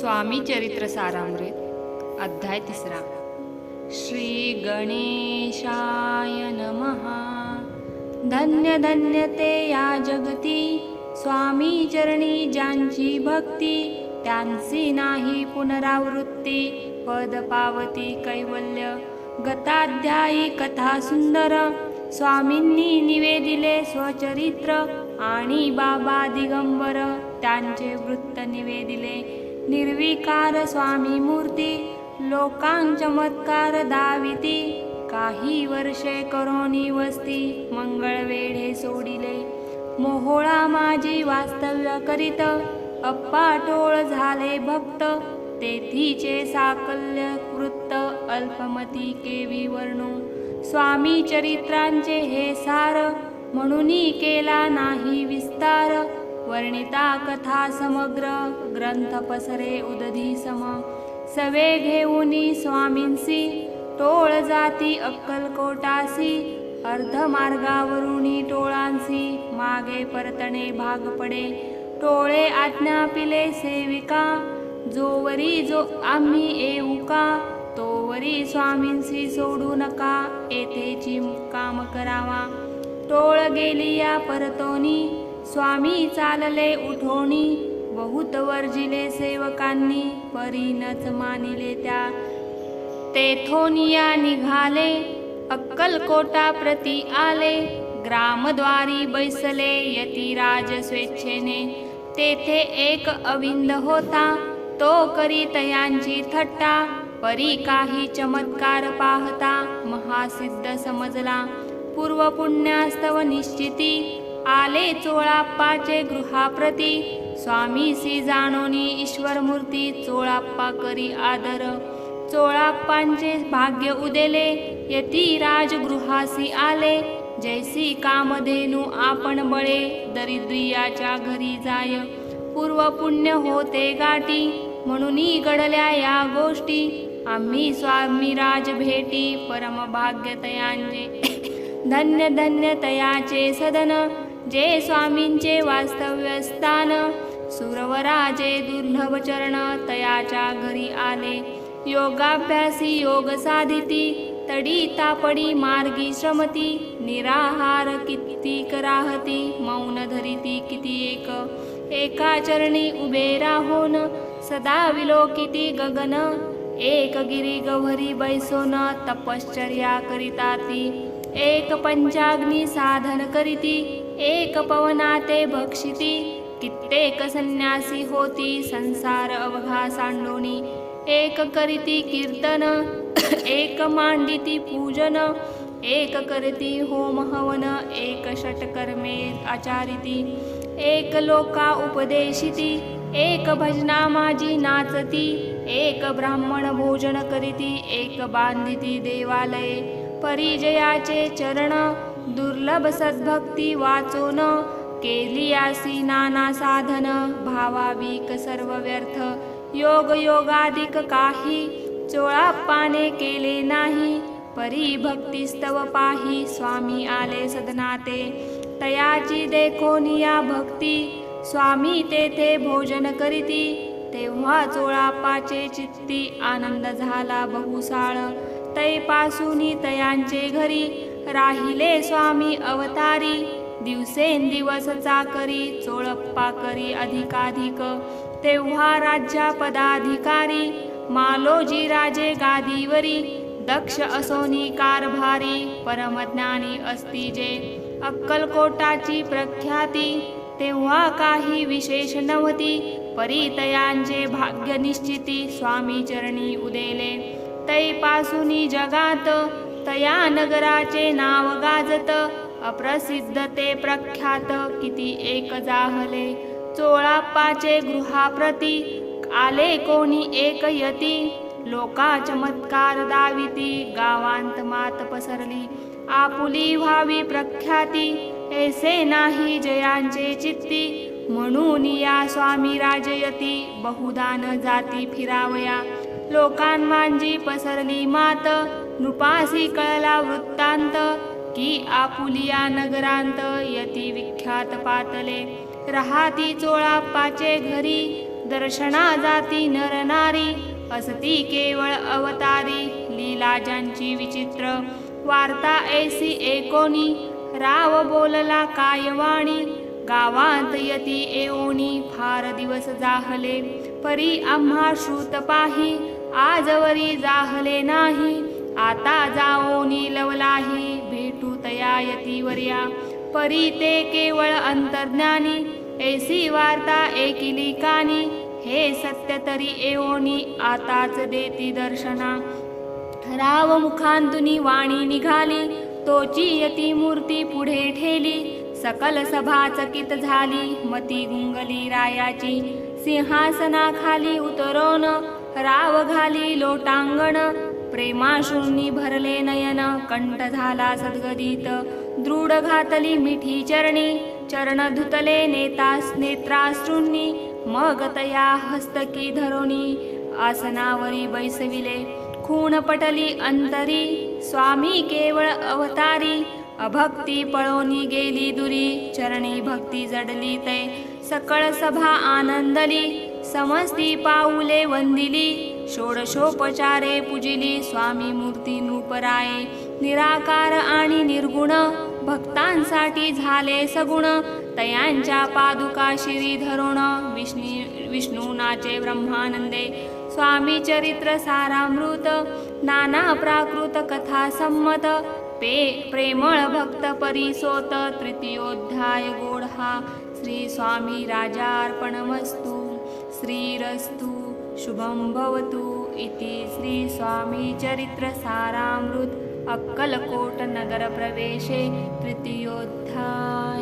स्वामी चरित्र सारामृत अध्याय तिसरा. श्री गणेशाय नमः. धन्य धन्य ते या जगती स्वामी चरणी ज्यांची भक्ती त्यांची नाही पुनरावृत्ती पद पावती कैवल्य गताध्यायी कथा सुंदर स्वामींनी निवेदिले स्वचरित्र आणि बाबा दिगंबर त्यांचे वृत्त निवेदिले निर्विकार स्वामी मूर्ती लोकां चमत्कार दाविती. काही वर्षे करोनी वस्ती मंगळवेढे सोडिले. मोहोळा माझी वास्तव्य करीत अप्पाटोळ झाले भक्त. तेथीचे साकल्य वृत्त अल्पमती केवी वर्णू. स्वामी चरित्रांचे हे सार म्हणूनही केला नाही विस्तार. वर्णिता कथा समग्र ग्रंथ पसरे उदधी सम। सवे घेऊनी स्वामींसी टोळ जाती अक्कलकोटासी अर्धमार्गावरुनी टोळांसी मागे परतणे भाग पडे। टोळे आज्ञा पिले सेविका जोवरी जो आम्ही येऊ का? तोवरी स्वामींसी सोडू नका येथेची काम करावा। टोळ गेली या परतोनी स्वामी चालले उठोणी बहुत वर्जिले सेवकांनी परीनच मानिले त्या. तेथोनिया निघाले अक्कलकोटा प्रती आले ग्रामद्वारी बैसले यतिराज स्वेच्छेने. तेथे एक अविंद होता तो करी तयांची थट्टा परी काही चमत्कार पाहता महासिद्ध समजला. पूर्व पुण्यास्तव निश्चिती आले चोळाप्पाचे गृहाप्रती. स्वामी सी जाणोनी ईश्वर मूर्ती चोळाप्पा करी आदर. चोळाप्पांचे भाग्य उदेले यती राजगृहासी आले. जैसी कामधेनू आपण बळे दरिद्रियाच्या घरी जाय. पूर्व पुण्य होते गाठी म्हणून घडल्या या गोष्टी. आम्ही स्वामी राज भेटी परम भाग्य तयांचे धन्य धन्य तयाचे सदन. जे स्वामींचे वास्तव्य स्थान सुरवराजे दुर्लभ चरण तयाच्या घरी आले. योगाभ्यासी योग साधिती तडी तापडी मार्गी श्रमती निराहार किती कराहती मौन धरिती किती एक. एका चरणी उभे राहोन सदा विलोकिती गगन एक गिरी गव्हरी बैसोन तपश्चर्या करिता ती. एक पंचाग्नी साधन करीती एक पवनाते भक्षिती कित्येक संन्यासी होती संसार अवघा सांडोनी एक करीती कीर्तन एक मांडिती पूजन एक करती होम हवन एक षटकर्मे आचारिती। एक लोका उपदेशिती एक भजना माझी नाचती। एक ब्राह्मण भोजन करीती एक बांधिती देवालये। परिजयाचे चरण दुर्लभ सद्भक्ती वाचोन केली आसी नाना साधन भावाविक सर्व व्यर्थ योग योगाधिक काही चोळाप्पाने केले नाही परी भक्तिस्तव पाही स्वामी आले सदनाते तयाची देखोनिया भक्ती स्वामी तेथे भोजन करीती तेव्हा चोळाप्पाचे चित्ती आनंद झाला बहुसाळ तैपासूनी तयांचे घरी. राहिले स्वामी अवतारी. दिवसेंदिवस चाकरी चोळप्पा करी अधिकाधिक. तेव्हा राज्या पदाधिकारी मालोजी राजे गादीवरी. दक्ष असोनी कारभारी परमज्ञानी असती जे. अक्कलकोटाची प्रख्याती तेव्हा काही विशेष नव्हती. परितयांचे भाग्य निश्चिती स्वामी चरणी उदेले. तैपासूनी जगात तया नगराचे नाव गाजत अप्रसिद्ध ते प्रख्यात किती एक जाहले. चोळाप्पाचे गृहाप्रती आले कोणी एक यती. लोका चमत्कार दाविती गावांत मात पसरली. आपुली व्हावी प्रख्याती ऐसे नाही जयांचे चित्ती. म्हणून या स्वामी राजयती बहुदान जाती फिरावया. लोकांमांजी पसरली मात नृपासी कळला वृत्तांत की आपुलिया नगरांत यती विख्यात पातले. रहाती चोळाप्पाचे घरी दर्शना जाती नरनारी असती केवळ अवतारी लीला ज्यांची विचित्र. वार्ता ऐसी एकोणी राव बोलला काय वाणी गावांत यती येऊनी फार दिवस जाहले परी आम्हा श्रुत पाही आजवरी जाहले नाही आता जाओनी लवलाही भेटू तया यतीवर्या परी ते केवळ अंतर्ज्ञानी ऐसी वार्ता एकिली कानी हे सत्य तरी एवोनी आताच देती दर्शना. राव मुखांतुनी वाणी निघाली तोची यती मूर्ती पुढे ठेली सकल सभा चकित झाली मती गुंगली रायाची. सिंहासनाखाली उतरोन राव घाली लोटांगण. प्रेमाशूंनी भरले नयन कंठ झाला सद्गदित. दृढ घातली मिठी चरणी चरण धुतले नेतास नेत्राश्रूंनी. मग तया हस्तकी धरोनी आसनावरी बैसविले. खूण पटली अंतरी स्वामी केवळ अवतारी. अभक्ती पळोनी गेली दुरी चरणी भक्ती जडली ते. सकळ सभा आनंदली समस्ती पाऊले वंदिली. षोडशोपचारे पूजिली स्वामी मूर्ती नूपराये. निराकार आणि निर्गुण भक्तांसाठी झाले सगुण. तयांच्या पादुका शिरी धरुण विष्णी विष्णू नाचे ब्रह्मानंदे. स्वामी चरित्र सारामृत नाना प्राकृत कथा संमत. पे प्रेमळ भक्त परिसोत तृतीयोध्याय गोढा श्री स्वामी राजार्पणमस्तु श्रीरस्तु शुभं भवतु इति श्री स्वामी चरित्र सारामृत अक्कलकोट नगर प्रवेशे तृतीयोध्याय।